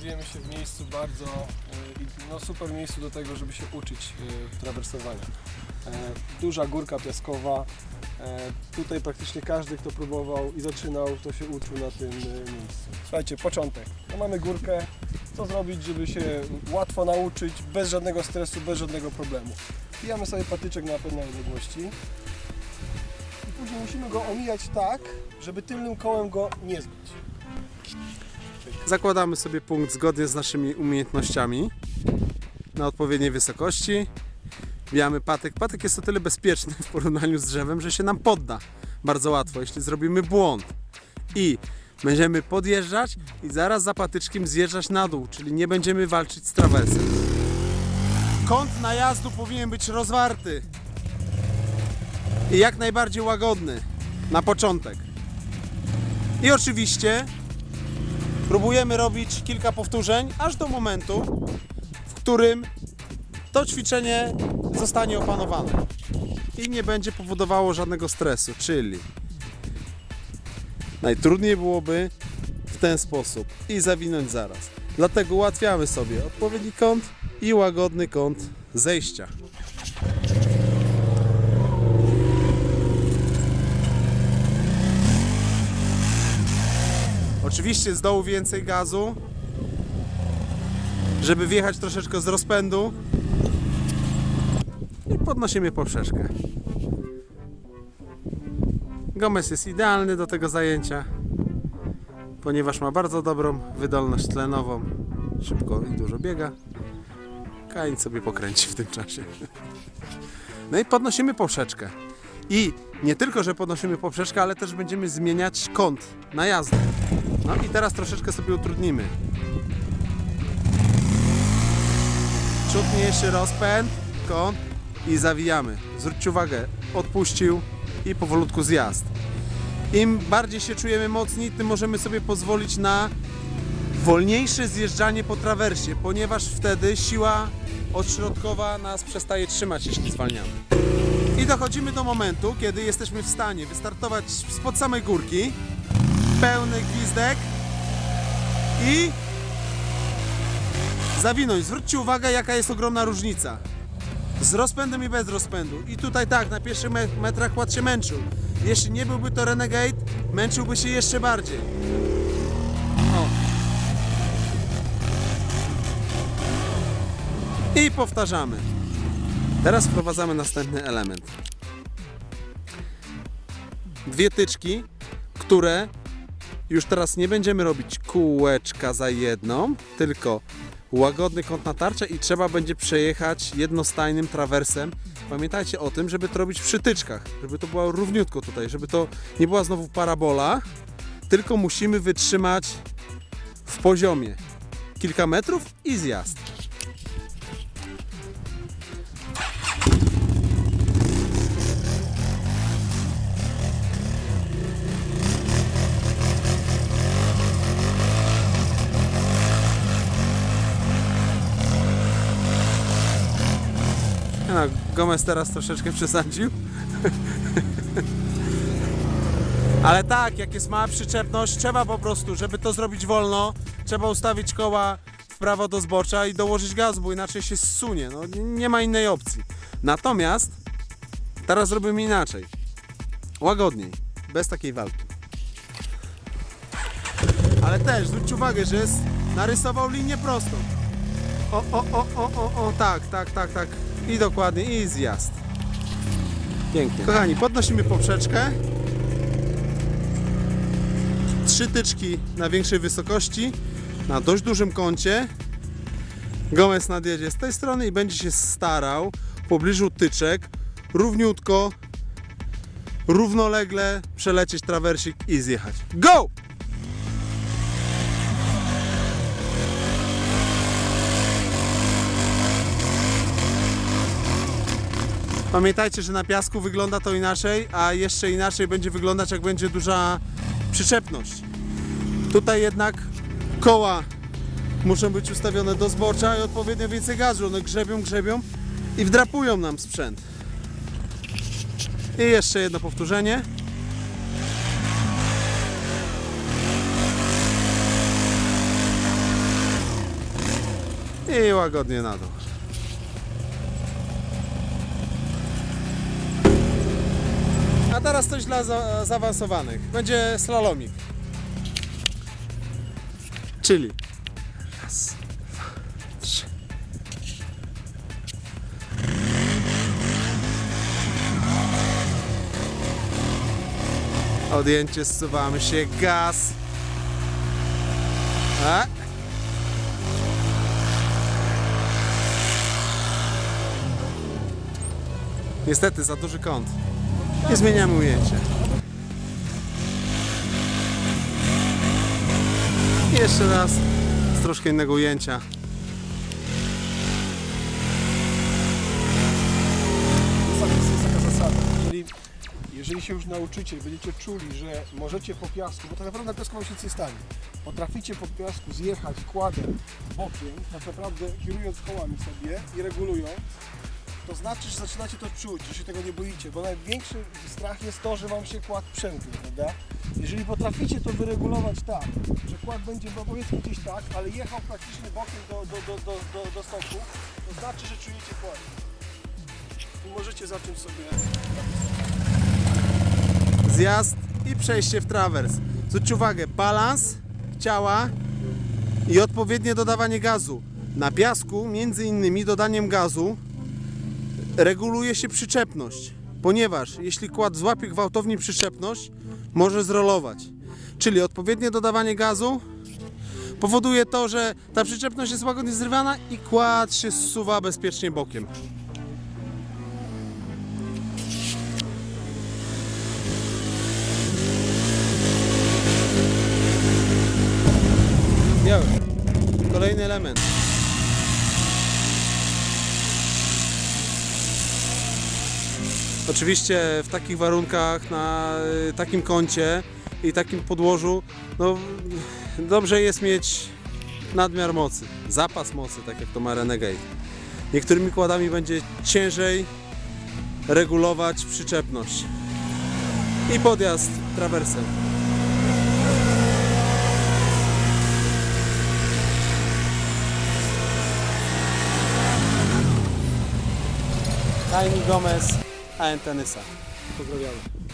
Znajdujemy się w miejscu bardzo, i- no super miejscu do tego, żeby się uczyć e, trawersowania. E, Duża górka piaskowa. E, Tutaj praktycznie każdy, kto próbował i zaczynał, to się uczył na tym e, miejscu. Słuchajcie, początek. No mamy górkę. Co zrobić, żeby się łatwo nauczyć, bez żadnego stresu, bez żadnego problemu. Pijamy sobie patyczek na pewnej odległości. I później musimy go omijać tak, żeby tylnym kołem go nie zbić. Zakładamy sobie punkt zgodnie z naszymi umiejętnościami na odpowiedniej wysokości. Bijamy patyk. Patyk jest o tyle bezpieczny w porównaniu z drzewem, że się nam podda bardzo łatwo, jeśli zrobimy błąd. I będziemy podjeżdżać i zaraz za patyczkiem zjeżdżać na dół, czyli nie będziemy walczyć z trawersem. Kąt najazdu powinien być rozwarty i jak najbardziej łagodny na początek. I oczywiście Próbujemy robić kilka powtórzeń, aż do momentu, w którym to ćwiczenie zostanie opanowane i nie będzie powodowało żadnego stresu, czyli najtrudniej byłoby w ten sposób i zawinąć zaraz. Dlatego ułatwiamy sobie odpowiedni kąt i łagodny kąt zejścia. Oczywiście z dołu więcej gazu, żeby wjechać troszeczkę z rozpędu i podnosimy poprzeczkę. Gomez jest idealny do tego zajęcia, ponieważ ma bardzo dobrą wydolność tlenową, szybko i dużo biega. Kain sobie pokręci w tym czasie. No i podnosimy poprzeczkę. I nie tylko, że podnosimy poprzeczkę, ale też będziemy zmieniać kąt na jazdę. No i teraz troszeczkę sobie utrudnimy. Przód mniejszy rozpęd, kąt i zawijamy. Zwróćcie uwagę, odpuścił i powolutku zjazd. Im bardziej się czujemy mocni, tym możemy sobie pozwolić na wolniejsze zjeżdżanie po trawersie, ponieważ wtedy siła odśrodkowa nas przestaje trzymać, jeśli zwalniamy. I dochodzimy do momentu, kiedy jesteśmy w stanie wystartować spod samej górki, pełny gwizdek i zawinąć. Zwróćcie uwagę, jaka jest ogromna różnica. Z rozpędem i bez rozpędu. I tutaj tak, na pierwszych me- metrach ład się męczył. Jeśli nie byłby to Renegade, męczyłby się jeszcze bardziej. O. I powtarzamy. Teraz wprowadzamy następny element. Dwie tyczki, które już teraz nie będziemy robić kółeczka za jedną, tylko łagodny kąt natarcia i trzeba będzie przejechać jednostajnym trawersem. Pamiętajcie o tym, żeby to robić przy tyczkach, żeby to było równiutko tutaj, żeby to nie była znowu parabola, tylko musimy wytrzymać w poziomie kilka metrów i zjazd. Gomez teraz troszeczkę przesadził. Ale tak, jak jest mała przyczepność, trzeba po prostu, żeby to zrobić wolno, trzeba ustawić koła w prawo do zbocza i dołożyć gaz, bo inaczej się zsunie. No, nie- ma innej opcji. Natomiast teraz zrobimy inaczej. Łagodniej, bez takiej walki. Ale też zwróćcie uwagę, że jest, narysował linię prostą. O, o, o, o, o, o, tak, tak, tak, tak. I dokładnie, i zjazd. Pięknie. Kochani, podnosimy poprzeczkę. Trzy tyczki na większej wysokości, na dość dużym kącie. Gomez nadjedzie z tej strony i będzie się starał w pobliżu tyczek równiutko, równolegle przelecieć trawersik i zjechać. Go! Pamiętajcie, że na piasku wygląda to inaczej, a jeszcze inaczej będzie wyglądać, jak będzie duża przyczepność. Tutaj jednak koła muszą być ustawione do zbocza i odpowiednio więcej gazu. One grzebią, grzebią i wdrapują nam sprzęt. I jeszcze jedno powtórzenie. i łagodnie na dół. A teraz coś dla za zaawansowanych. Będzie slalomik. Czyli raz, dwa, trzy. Odjęcie, zsuwamy się, gaz. A. Niestety za duży kąt. Nie zmieniamy ujęcia. I jeszcze raz z troszkę innego ujęcia. Taka, jest taka zasada. Jeżeli, jeżeli się już nauczycie, będziecie czuli, że możecie po piasku, bo tak naprawdę na piasku się stanie. Potraficie po piasku zjechać kładem bokiem, tak naprawdę kierując kołami sobie i regulując, to znaczy, że zaczynacie to czuć, że się tego nie boicie, bo największy strach jest to, że wam się kład przemknie, prawda? Jeżeli potraficie to wyregulować tak, że kład będzie, no powiedzmy gdzieś tak, ale jechał praktycznie bokiem do, do, do, do, do, do stoku, to znaczy, że czujecie kład. I możecie zacząć sobie Zjazd i przejście w trawers. Zwróćcie uwagę, balans ciała i odpowiednie dodawanie gazu. Na piasku, między innymi dodaniem gazu, reguluje się przyczepność, ponieważ jeśli kład złapie gwałtownie przyczepność, może zrolować. Czyli odpowiednie dodawanie gazu powoduje to, że ta przyczepność jest łagodnie zrywana i kład się zsuwa bezpiecznie bokiem. Oczywiście w takich warunkach, na y, takim kącie i takim podłożu, no dobrze jest mieć nadmiar mocy, zapas mocy, tak jak to ma Renegade. Niektórymi kładami będzie ciężej regulować przyczepność i podjazd trawersem. Jaime Gomez, Ah, então a Antena Muito obrigado.